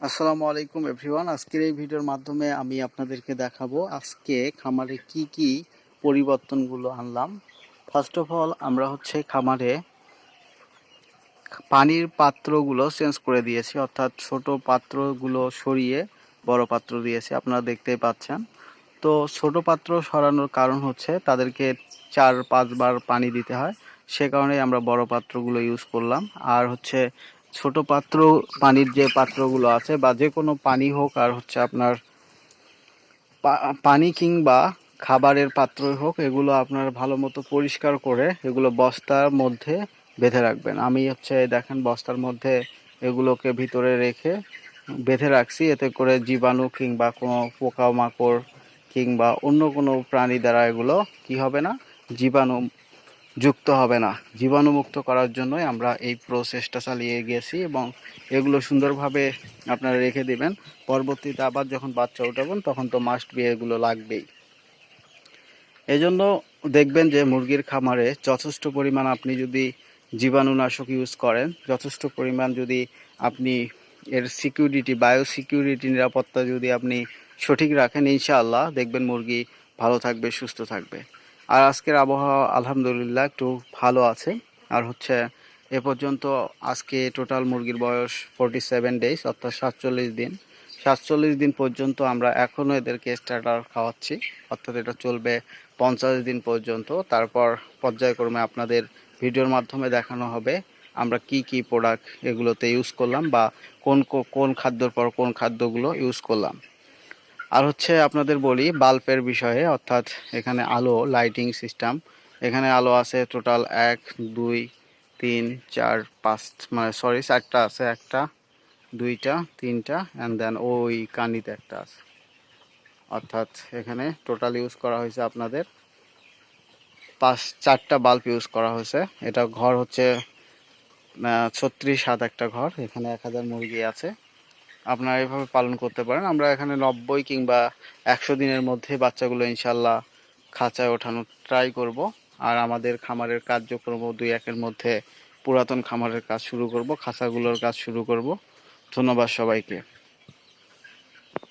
আসসালামু আলাইকুম এভরিওয়ান। আজকের এই ভিডিওর মাধ্যমে আমি আপনাদেরকে দেখাবো আজকে খামারে কি কি পরিবর্তনগুলো আনলাম। ফার্স্ট অফ অল আমরা হচ্ছে খামারে পানির পাত্রগুলো চেঞ্জ করে দিয়েছি, অর্থাৎ ছোট পাত্রগুলো সরিয়ে বড় পাত্র দিয়েছি, আপনারা দেখতেই পাচ্ছেন। তো ছোট পাত্র সরানোর কারণ হচ্ছে তাদেরকে চার পাঁচবার পানি দিতে হয়, সে কারণে আমরা বড় পাত্রগুলো ইউজ করলাম। আর হচ্ছে ছোট পাত্র, পানির যে পাত্রগুলো আছে বা যে কোনো পানি হোক আর হচ্ছে আপনার পানি কিংবা খাবারের পাত্রই হোক, এগুলো আপনার ভালো মতো পরিষ্কার করে এগুলো বস্তার মধ্যে বেঁধে রাখবেন। আমি হচ্ছে দেখেন বস্তার মধ্যে এগুলোকে ভিতরে রেখে বেঁধে রাখছি। এতে করে জীবাণু কিংবা কোনো পোকামাকড় কিংবা অন্য কোনো প্রাণী দ্বারা এগুলো কি হবে না, জীবাণু যুক্ত হবে না। জীবাণুমুক্ত করার জন্যই আমরা এই প্রসেসটা চালিয়ে গেছি এবং এগুলো সুন্দরভাবে আপনারা রেখে দিবেন। পরবর্তীতে আবার যখন বাচ্চা উঠাবেন, তখন তো মাস্ট বি এগুলো লাগবেই। এজন্য দেখবেন যে মুরগির খামারে যথেষ্ট পরিমাণ আপনি যদি জীবাণুনাশক ইউজ করেন, যথেষ্ট পরিমাণ যদি আপনি এর সিকিউরিটি বায়ো সিকিউরিটি নিরাপত্তা যদি আপনি সঠিক রাখেন, ইনশাআল্লাহ দেখবেন মুরগি ভালো থাকবে, সুস্থ থাকবে। আর আজকের আবহাওয়া আলহামদুলিল্লাহ একটু ভালো আছে। আর হচ্ছে এ পর্যন্ত আজকে টোটাল মুরগির বয়স ফোরটি সেভেন ডেজ অর্থাৎ সাতচল্লিশ দিন। সাতচল্লিশ দিন পর্যন্ত আমরা এখনও এদেরকে স্টার্টার খাওয়াচ্ছি, অর্থাৎ এটা চলবে পঞ্চাশ দিন পর্যন্ত। তারপর পর্যায়ক্রমে আপনাদের ভিডিওর মাধ্যমে দেখানো হবে আমরা কি কি প্রোডাক্ট এগুলোতে ইউজ করলাম বা কোন কোন খাদ্যর পর কোন খাদ্যগুলো ইউজ করলাম। আর হচ্ছে আপনাদের বলি, বাল্বের বিষয়ে, অর্থাৎ এখানে আলো লাইটিং সিস্টেম এখানে আলো আছে টোটাল এক, দুই, তিন, চার, পাঁচ মানে সরি চারটা আছে, একটা, দুইটা, তিনটা অ্যান্ড দেন ওই কানিতে একটা আছে। অর্থাৎ এখানে টোটাল ইউজ করা হয়েছে আপনাদের পাঁচ, চারটা বাল্ব ইউজ করা হয়েছে। এটা ঘর হচ্ছে ছত্রিশ সাত একটা ঘর, এখানে এক হাজার মুরগি আছে। আপনারা এভাবে পালন করতে পারেন। আমরা এখানে নব্বই কিংবা একশো দিনের মধ্যে বাচ্চাগুলো ইনশাল্লাহ খাঁচায় ওঠানোর ট্রাই করব। আর আমাদের খামারের কার্যক্রম দুই একের মধ্যে পুরাতন খামারের কাজ শুরু করব, খাঁচাগুলোর কাজ শুরু করব। ধন্যবাদ সবাইকে।